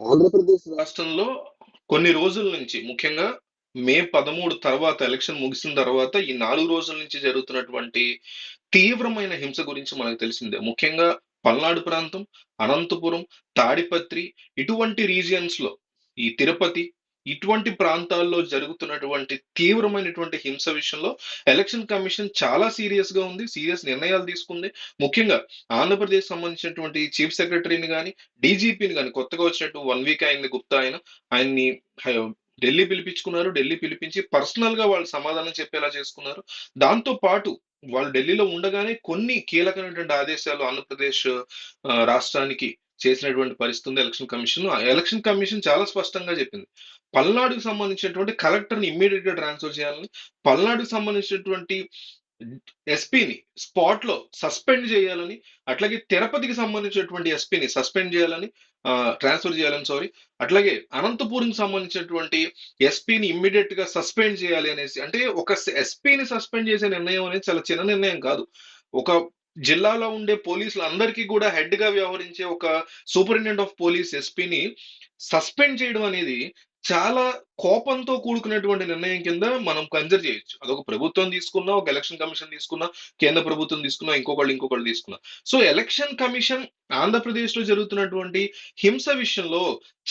ఆంధ్రప్రదేశ్ రాష్ట్రంలో కొన్ని రోజుల నుంచి ముఖ్యంగా మే పదమూడు తర్వాత ఎలక్షన్ ముగిసిన తర్వాత ఈ నాలుగు రోజుల నుంచి జరుగుతున్నటువంటి తీవ్రమైన హింస గురించి మనకు తెలిసిందే. ముఖ్యంగా పల్నాడు ప్రాంతం అనంతపురం తాడిపత్రి ఇటువంటి రీజియన్స్లో ఈ తిరుపతి ఇటువంటి ప్రాంతాల్లో జరుగుతున్నటువంటి తీవ్రమైనటువంటి హింస విషయంలో ఎలక్షన్ కమిషన్ చాలా సీరియస్గా ఉంది సీరియస్ నిర్ణయాలు తీసుకుంది. ముఖ్యంగా ఆంధ్రప్రదేశ్ సంబంధించినటువంటి చీఫ్ సెక్రటరీని కానీ డీజీపీని కానీ కొత్తగా వచ్చినట్టు వన్ వీక్ అయింది గుప్తా ఆయన. ఆయన్ని ఢిల్లీ పిలిపించుకున్నారు. ఢిల్లీ పిలిపించి పర్సనల్గా వాళ్ళు సమాధానం చెప్పేలా చేసుకున్నారు. దాంతో పాటు వాళ్ళు ఢిల్లీలో ఉండగానే కొన్ని కీలకమైనటువంటి ఆదేశాలు ఆంధ్రప్రదేశ్ రాష్ట్రానికి చేసినటువంటి పరిస్థితి ఉంది ఎలక్షన్ కమిషన్. ఆ ఎలక్షన్ కమిషన్ చాలా స్పష్టంగా చెప్పింది. పల్నాడుకు సంబంధించినటువంటి కలెక్టర్ని ఇమ్మీడియట్గా ట్రాన్స్ఫర్ చేయాలని పల్నాడుకు సంబంధించినటువంటి ఎస్పీని స్పాట్లో సస్పెండ్ చేయాలని అట్లాగే తిరుపతికి సంబంధించినటువంటి ఎస్పీని సస్పెండ్ చేయాలని ట్రాన్స్ఫర్ చేయాలని సారీ అట్లాగే అనంతపురంకి సంబంధించినటువంటి ఎస్పీని ఇమ్మీడియట్గా సస్పెండ్ చేయాలి అనేసి అంటే ఒక ఎస్పీని సస్పెండ్ చేసే నిర్ణయం అనేది చాలా చిన్న నిర్ణయం కాదు. ఒక జిల్లాలో ఉండే పోలీసులు అందరికీ కూడా హెడ్గా వ్యవహరించే ఒక సూపరింటెండెంట్ ఆఫ్ పోలీస్ ఎస్పీని సస్పెండ్ చేయడం అనేది చాలా కోపంతో కూడుకున్నటువంటి నిర్ణయం కింద మనం కన్సిడర్ చేయొచ్చు. అదొక ప్రభుత్వం తీసుకున్నా ఒక ఎలక్షన్ కమిషన్ తీసుకున్నా కేంద్ర ప్రభుత్వం తీసుకున్నా ఇంకొకళ్ళు ఇంకొకళ్ళు తీసుకున్నా. సో ఎలక్షన్ కమిషన్ ఆంధ్రప్రదేశ్లో జరుగుతున్నటువంటి హింస విషయంలో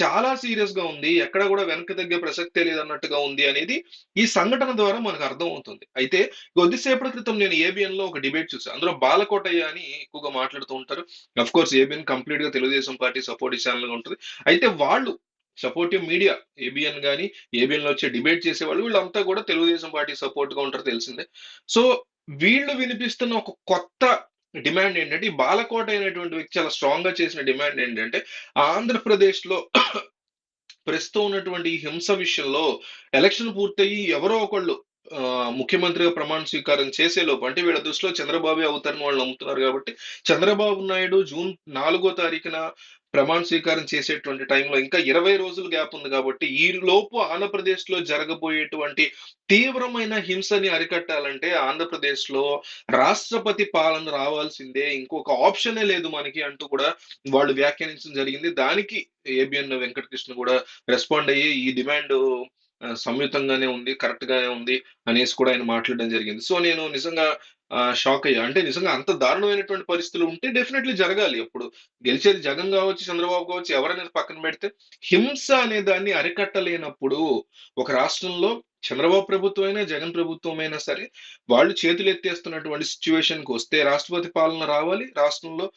చాలా సీరియస్గా ఉంది. ఎక్కడ కూడా వెనక్కి తగ్గే ప్రసక్తే లేదన్నట్టుగా ఉంది అనేది ఈ సంఘటన ద్వారా మనకు అర్థం అవుతుంది అయితే కొద్దిసేపటి క్రితం నేను ఏబిఎన్లో ఒక డిబేట్ చూసాను అందులో బాలకోటయ్య అని ఎక్కువగా మాట్లాడుతూ ఉంటారు. అఫ్ కోర్స్ ఏబిఎన్ కంప్లీట్గా తెలుగుదేశం పార్టీ సపోర్ట్ ఛానల్గా ఉంటుంది. అయితే వాళ్ళు సపోర్టివ్ మీడియా ఏబిఎన్ కానీ ఏబిఎన్లో వచ్చే డిబేట్ చేసేవాళ్ళు వీళ్ళంతా కూడా తెలుగుదేశం పార్టీ సపోర్ట్గా ఉంటారు తెలిసిందే. సో వీళ్ళు వినిపిస్తున్న ఒక కొత్త డిమాండ్ ఏంటంటే ఈ బాలకోట అయినటువంటి వ్యక్తి చాలా స్ట్రాంగ్గా చేసిన డిమాండ్ ఏంటంటే ఆంధ్రప్రదేశ్లో ప్రస్తుతం ఉన్నటువంటి ఈ హింస విషయంలో ఎలక్షన్ పూర్తయి ఎవరో ఒకళ్ళు ముఖ్యమంత్రిగా ప్రమాణ స్వీకారం చేసేలోపు అంటే వీళ్ళ దృష్టిలో చంద్రబాబు అవుతారని వాళ్ళు నమ్ముతున్నారు కాబట్టి చంద్రబాబు నాయుడు జూన్ నాలుగో తారీఖున ప్రమాణ స్వీకారం చేసేటువంటి టైంలో ఇంకా ఇరవై రోజులు గ్యాప్ ఉంది కాబట్టి ఈ లోపు ఆంధ్రప్రదేశ్లో జరగబోయేటువంటి తీవ్రమైన హింసని అరికట్టాలంటే ఆంధ్రప్రదేశ్లో రాష్ట్రపతి పాలన రావాల్సిందే. ఇంకొక ఆప్షనే లేదు మనకి అంటూ కూడా వాళ్ళు వ్యాఖ్యానించడం జరిగింది. దానికి ఏబిఎన్ వెంకటకృష్ణ కూడా రెస్పాండ్ అయ్యి ఈ డిమాండ్ సంయుతంగానే ఉంది కరెక్ట్ గానే ఉంది అనేసి కూడా ఆయన మాట్లాడడం జరిగింది. సో నేను నిజంగా షాక్ అయ్యా. అంటే నిజంగా అంత దారుణమైనటువంటి పరిస్థితులు ఉంటే డెఫినెట్లీ జరగాలి. ఇప్పుడు గెలిచేది జగన్ కావచ్చు చంద్రబాబు కావచ్చు ఎవరైనా పక్కన పెడితే హింస అనే దాన్ని అరికట్టలేనప్పుడు ఒక రాష్ట్రంలో చంద్రబాబు ప్రభుత్వం అయినా జగన్ ప్రభుత్వం అయినా సరే వాళ్ళు చేతులు ఎత్తేస్తున్నటువంటి సిచ్యువేషన్ వస్తే రాష్ట్రపతి పాలన రావాలి. రాష్ట్రంలో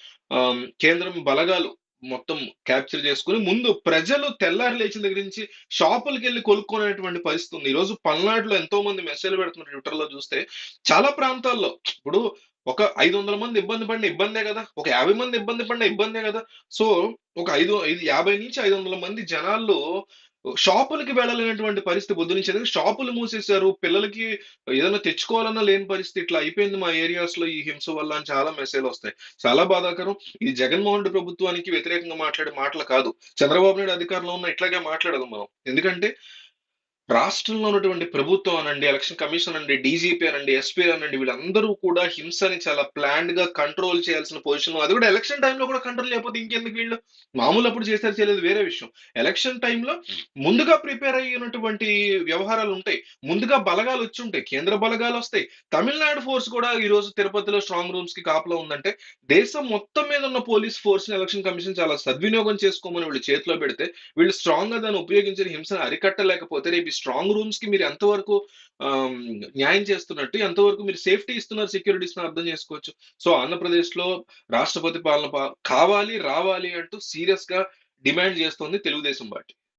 కేంద్రం బలగాలు మొత్తం క్యాప్చర్ చేసుకుని ముందు ప్రజలు తెల్లారి లేచిన దగ్గర నుంచి షాపులకి వెళ్ళి కొనుక్కునేటువంటి పరిస్థితి ఉంది. ఈ రోజు పల్నాడులో ఎంతో మంది మెసేజ్లు పెడుతున్నారు ట్విట్టర్లో చూస్తే. చాలా ప్రాంతాల్లో ఇప్పుడు ఒక ఐదు వందల మంది ఇబ్బంది పడిన ఇబ్బందే కదా. ఒక యాభై మంది ఇబ్బంది పడిన ఇబ్బందే కదా. సో ఒక ఐదు ఐదు యాభై నుంచి ఐదు వందల మంది జనాల్లో షాపులకి వెళ్ళలేనటువంటి పరిస్థితి పొద్దు నుంచి ఎందుకంటే షాపులు మూసేశారు. పిల్లలకి ఏదైనా తెచ్చుకోవాలన్నా లేని పరిస్థితి ఇట్లా అయిపోయింది మా ఏరియాస్లో ఈ హింస వల్ల అని చాలా మెసేజ్లు వస్తాయి. చాలా బాధాకరం. ఇది జగన్మోహన్ రెడ్డి ప్రభుత్వానికి వ్యతిరేకంగా మాట్లాడే మాటలు కాదు. చంద్రబాబు నాయుడు అధికారంలో ఉన్న ఇట్లాగే మాట్లాడదు మనం. ఎందుకంటే రాష్ట్రంలో ఉన్నటువంటి ప్రభుత్వం అనండి ఎలక్షన్ కమిషన్ అనండి డీజీపీ అనండి ఎస్పీ అనండి వీళ్ళందరూ కూడా హింసని చాలా ప్లాన్డ్గా కంట్రోల్ చేయాల్సిన పొజిషన్ అది కూడా ఎలక్షన్ టైంలో కూడా కంట్రోల్ లేకపోతే ఇంకెందుకు వీళ్ళు? మామూలు అప్పుడు చేశారు చేయలేదు వేరే విషయం. ఎలక్షన్ టైంలో ముందుగా ప్రిపేర్ అయినటువంటి వ్యవహారాలు ఉంటాయి. ముందుగా బలగాలు వచ్చి ఉంటాయి. కేంద్ర బలగాలు వస్తాయి. తమిళనాడు ఫోర్స్ కూడా ఈ రోజు తిరుపతిలో స్ట్రాంగ్ రూమ్స్కి కాపలా ఉందంటే దేశం మొత్తం మీద ఉన్న పోలీస్ ఫోర్స్ని ఎలక్షన్ కమిషన్ చాలా సద్వినియోగం చేసుకోమని వీళ్ళు చేతిలో పెడితే వీళ్ళు స్ట్రాంగ్గా దాన్ని ఉపయోగించిన హింసను అరికట్టలేకపోతే రేపు స్ట్రాంగ్ రూమ్స్కి మీరు ఎంతవరకు న్యాయం చేస్తున్నట్టు ఎంతవరకు మీరు సేఫ్టీ ఇస్తున్నారు సెక్యూరిటీ ఇస్తున్నారు అర్థం చేసుకోవచ్చు. సో ఆంధ్రప్రదేశ్లో రాష్ట్రపతి పాలన పా- కావాలి రావాలి అంటూ సీరియస్గా డిమాండ్ చేస్తోంది తెలుగుదేశం పార్టీ.